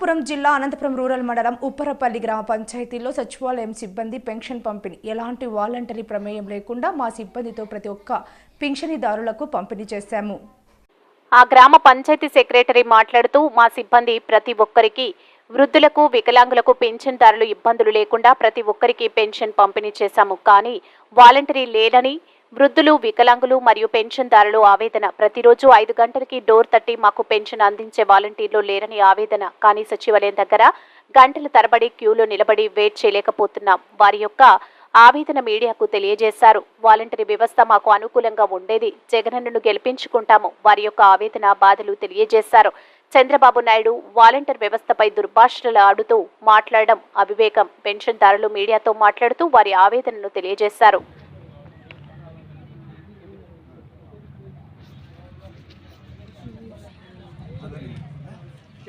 అనంతపురం జిల్లా అనంతపురం రూరల్ మండలం ఉప్పరపల్లి గ్రామ పంచాయతీలో సచివాలయం సిబ్బంది పెన్షన్ పంపిణీ. ఎలాంటి వాలంటరీ ప్రమేయం లేకుండా మా సిబ్బందితో ప్రతి ఒక్క పింఛనీదారులకు పంపిణీ చేశాము. ఆ గ్రామ పంచాయతీ సెక్రటరీ మాట్లాడుతూ మా సిబ్బంది ప్రతి ఒక్కరికి వృద్ధులకు వికలాంగులకు పెన్షన్దారులు ఇబ్బందులు లేకుండా ప్రతి ఒక్కరికి పెన్షన్ పంపిణీ చేశాము. కానీ వాలంటరీ లేదని వృద్ధులు వికలాంగులు మరియు పెన్షన్దారులు ఆవేదన. ప్రతిరోజు ఐదు గంటలకి డోర్ తట్టి మాకు పెన్షన్ అందించే వాలంటీర్లు లేరని ఆవేదన. కానీ సచివాలయం దగ్గర గంటల తరబడి క్యూలో నిలబడి వెయిట్ చేయలేకపోతున్నాం. వారి యొక్క ఆవేదన మీడియాకు తెలియజేశారు. వాలంటరీ వ్యవస్థ మాకు అనుకూలంగా ఉండేది. జగనన్నను గెలిపించుకుంటాము. వారి యొక్క ఆవేదన బాధలు తెలియజేశారు. చంద్రబాబు నాయుడు వాలంటీర్ వ్యవస్థపై దుర్భాషలు ఆడుతూ మాట్లాడడం అవివేకం. పెన్షన్దారులు మీడియాతో మాట్లాడుతూ వారి ఆవేదనను తెలియజేశారు.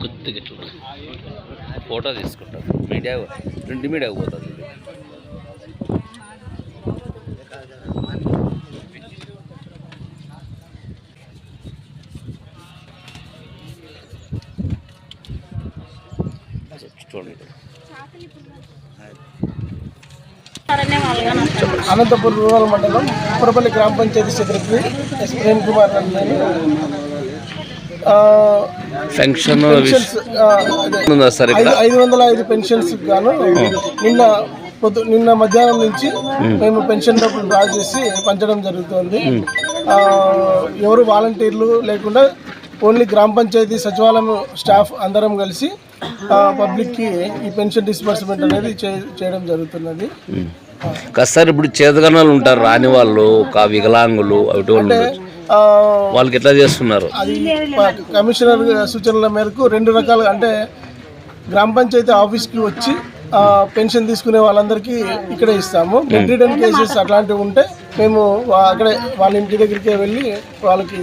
కొద్దిగా ఇట్లా ఫోటో తీసుకుంటారు. మీడియా రెండు మీడియా పోతుంది. అనంతపురం రూరల్ మండలం పురపల్లి గ్రామ పంచాయతీ సెక్రటరీ ఎస్ ప్రేమ్ కుమార్ అని నేను సార్ ఇక్కడ? ఐదు వందల ఐదు పెన్షన్స్ గాను నిన్న పొద్దు నిన్న మధ్యాహ్నం నుంచి మేము పెన్షన్ డబ్బులు డ్రా చేసి పంచడం జరుగుతుంది. ఎవరు వాలంటీర్లు లేకుండా ఓన్లీ గ్రామ పంచాయతీ సచివాలయం స్టాఫ్ అందరం కలిసి పబ్లిక్కి ఈ పెన్షన్ డిస్బర్స్మెంట్ అనేది చేయడం జరుగుతున్నది. సార్ ఇప్పుడు చేతగనాలు ఉంటారు రాని వాళ్ళు వికలాంగులు. ఆ, వాళ్ళకి ఎట్లా చేస్తున్నారు? కమిషనర్ సూచనల మేరకు రెండు రకాలుగా అంటే గ్రామ పంచాయతీ ఆఫీస్కి వచ్చి పెన్షన్ తీసుకునే వాళ్ళందరికీ ఇక్కడే ఇస్తాము. బెడ్ రిటర్న్ కేసెస్ అట్లాంటివి ఉంటే మేము అక్కడే వాళ్ళ ఇంటి దగ్గరికి వెళ్ళి వాళ్ళకి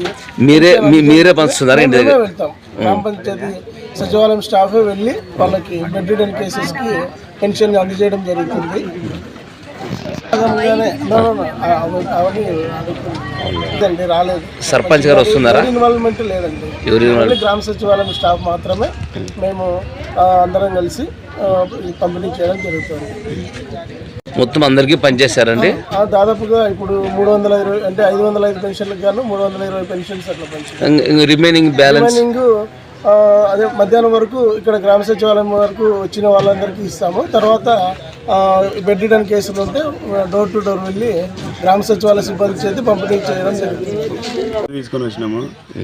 మీరే మీరే పంచుతున్నారా ఇంటి దగ్గర? వెళ్తాం. గ్రామ పంచాయతీ సచివాలయం స్టాఫే వెళ్ళి వాళ్ళకి బెడ్ రిటర్న్ కేసెస్కి పెన్షన్ అందజేయడం జరుగుతుంది. సర్పంచ్ గారు వస్తున్నారా? ఇన్వాల్వ్మెంట్ లేదండి. గ్రామ సచివాలయం స్టాఫ్ మాత్రమే మేము అందరం కలిసి పంపిణీ చేయడం జరుగుతుంది. మొత్తం అందరికీ పనిచేశారండి? ఆ, దాదాపుగా ఇప్పుడు మూడు వందల ఇరవై అంటే ఐదు వందల ఐదు పెన్షన్లకు గాను మూడు వందల ఇరవై పెన్షన్స్ అట్లా పెంచారు రిమైనింగ్ బ్యాలెన్స్ అదే మధ్యాహ్నం వరకు ఇక్కడ గ్రామ సచివాలయం వరకు వచ్చిన వాళ్ళందరికీ ఇస్తాము. తర్వాత బెడ్ రిటర్న్ కేసులు ఉంటే డోర్ టు డోర్ వెళ్ళి గ్రామ సచివాలయ సిబ్బంది చేతి పంపిణీ చేయడం జరుగుతుంది తీసుకొని వచ్చినాము.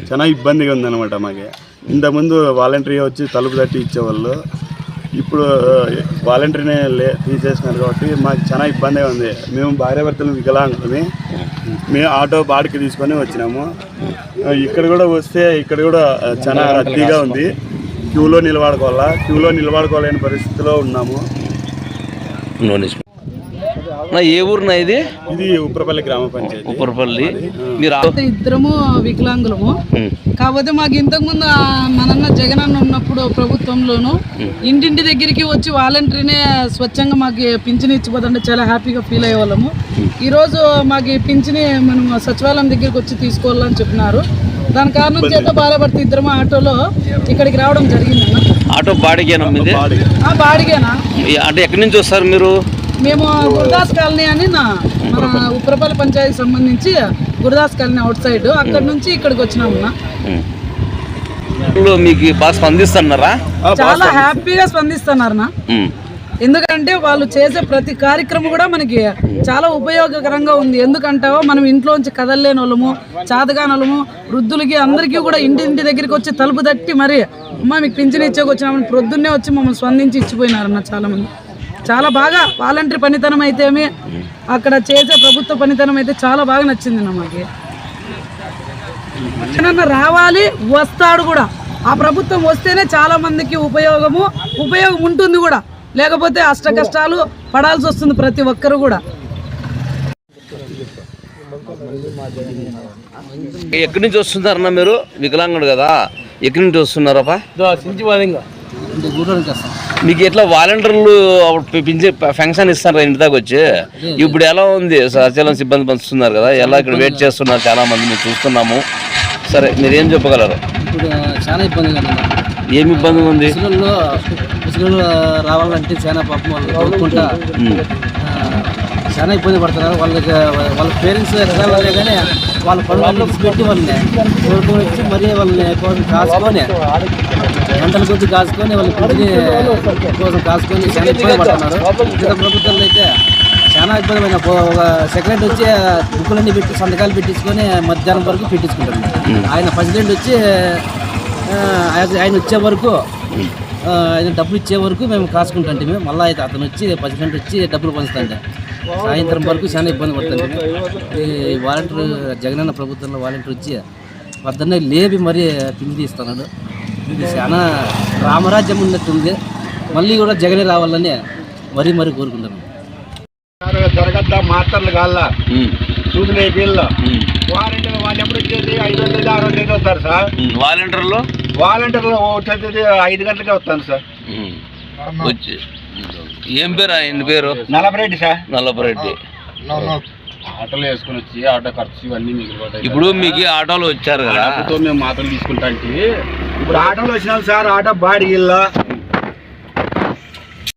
చాలా ఇబ్బందిగా ఉందన్నమాట మాకు. ఇంతకుముందు వాలంటరీ వచ్చి తలుపు తట్టి ఇచ్చేవాళ్ళు. ఇప్పుడు వాలంటరీనే లే తీసేసినారు కాబట్టి మాకు చాలా ఇబ్బందిగా ఉంది. మేము భార్యాభర్తలు వికలాంగులని మేము ఆటో బాడికి తీసుకొని వచ్చినాము. ఇక్కడ కూడా వస్తే ఇక్కడ కూడా చాలా రద్దీగా ఉంది. క్యూలో నిలబడుకోవాలా? క్యూలో నిలబడుకోలేని పరిస్థితిలో ఉన్నాము. నా ఏ ఊరునా ఇది? ఇది ఉప్పరపల్లి గ్రామ పంచాయతీ. ఉప్పరపల్లి. మీరు ఇద్దరము వికలాంగులము. కాకపోతే మాకు ఇంతకుముందు మనన్న జగనన్న ఉన్నప్పుడు ప్రభుత్వంలోను ఇంటింటి దగ్గరికి వచ్చి వాలంటరీనే స్వచ్ఛంగా మాకు పింఛన్ ఇచ్చిపోతుంటే చాలా హ్యాపీగా ఫీల్ అయ్యే వాళ్ళము ఈరోజు మాకు ఈ పింఛని మనం సచివాలయం దగ్గరికి వచ్చి తీసుకోవాలని చెప్పినారు. దాని కారణం చేత భార్యాభర్త ఇద్దరము ఆటోలో ఇక్కడికి రావడం జరిగిందన్న. ఆటో బాడిగేనా మీది? బాడిగేనా? అంటే ఎక్కడి నుంచి వస్తారు మీరు? మేము గురుదాస్ కాలనీ అని నా మన ఉప్పరపల్లి పంచాయతీకి సంబంధించి గురుదాస్ కాలనీ అవుట్ సైడ్. అక్కడ నుంచి ఇక్కడికి వచ్చినామన్నా మీకు బాగా స్పందిస్తున్నారా? చాలా హ్యాపీగా స్పందిస్తున్నారు నా ఉమ్. ఎందుకంటే వాళ్ళు చేసే ప్రతి కార్యక్రమం కూడా మనకి చాలా ఉపయోగకరంగా ఉంది. ఎందుకంటావో మనం ఇంట్లోంచి కదలలేని వాళ్ళము చాతగాని వాళ్ళము వృద్ధులకి అందరికీ కూడా ఇంటి ఇంటి దగ్గరికి వచ్చి తలుపు తట్టి మరి అమ్మ మీకు పింఛన్ ఇచ్చేకి వచ్చినామని ప్రొద్దున్నే వచ్చి మమ్మల్ని స్పందించి ఇచ్చిపోయినారన్న చాలా మంది చాలా బాగా వాలంటరీ పనితనం అయితేమి అక్కడ చేసే ప్రభుత్వ పనితనం అయితే చాలా బాగా నచ్చింది అన్న మాకు జగనన్న రావాలి వస్తాడు కూడా. ఆ ప్రభుత్వం వస్తేనే చాలా మందికి ఉపయోగము ఉపయోగం ఉంటుంది కూడా. లేకపోతే అష్ట కష్టాలు పడాల్సి వస్తుంది ప్రతి ఒక్కరు కూడా. ఎక్కడి నుంచి వస్తున్నారన్న మీరు? వికలాంగుడు కదా. ఎక్కడి నుంచి వస్తున్నారప్పా? మీకు ఎట్లా వాలంటీర్లు అప్పుడు పింఛే ఫంక్షన్ ఇస్తారు ఇంటి దాకా వచ్చి? ఇప్పుడు ఎలా ఉంది? సచివాలయం సిబ్బంది పంచుతున్నారు కదా ఎలా ఇక్కడ వెయిట్ చేస్తున్నారు? చాలా మంది మేము చూస్తున్నాము. సరే మీరేం చెప్పగలరు? ఇప్పుడు చాలా ఇబ్బందిగా ఉంది ఏమి ఇబ్బంది ఉంది? రావాలంటే చాలా పాపం వాళ్ళు చాలా ఇబ్బంది పడుతున్నారు. వాళ్ళకి వాళ్ళ పేరెంట్స్ ఎదగాలనే కానీ వాళ్ళ పనులు పెట్టి వాళ్ళని కోరుకొని వచ్చి మరీ వాళ్ళని కోసం కాసుకొని గంటల కొద్ది కాసుకొని వాళ్ళ పిల్లని కోసం కాసుకొని చాలా ఇబ్బంది పడుతున్నారు. ఇతర ప్రభుత్వాలు అయితే చాలా ఇబ్బందిమైన ఒక సెక్రటరీ వచ్చి బుక్కులన్నీ పెట్టి సంతకాలు పెట్టించుకొని మధ్యాహ్నం వరకు పెట్టించుకుంటారు. ఆయన ప్రెసిడెంట్ వచ్చి ఆయన- ఆయన వచ్చే వరకు ఆయన డబ్బులు ఇచ్చే వరకు మేము కాసుకుంటాం మేము. మళ్ళీ అయితే అతను వచ్చి ప్రెసిడెంట్ వచ్చి డబ్బులు పంచుతాంటే సాయంత్రం వరకు చాలా ఇబ్బంది పడుతుంది. ఈ వాలంటీర్ జగనన్న ప్రభుత్వంలో వాలంటీర్ వచ్చి పొద్దున్నే లేపి మరీ పిండి తీస్తున్నాడు. ఇది చాలా రామరాజ్యం ఉన్నట్టుంది మళ్ళీ కూడా జగనే రావాలని మరీ మరీ కోరుకుంటున్నాను దొరకద్దా మాత్రలు కాళ్ళ వేపిల్ల ఉమ్, వాలంటీర్ వాళ్ళు ఎప్పుడు వచ్చేది? ఐదు వందలు ఆరు వందలు వస్తారు సార్. వాలంటీర్లు? వాలంటీర్లు వచ్చేది ఐదు గంటలకే వస్తాను సార్. వచ్చి ఏం పేరు ఆయన పేరు? నలభై రెడ్డి సార్. నల్లపరెడ్డి. ఆటోలో వేసుకొని వచ్చి ఆటో ఖర్చు ఇవన్నీ మిగిలిపోతాయి ఇప్పుడు మీకు ఆటోలో వచ్చారు కదా? ఆటోతో మేము మాటలు తీసుకుంటా అంటే ఇప్పుడు ఆటోలో వచ్చినాం సార్ ఆటో బాడీ ఇల్లు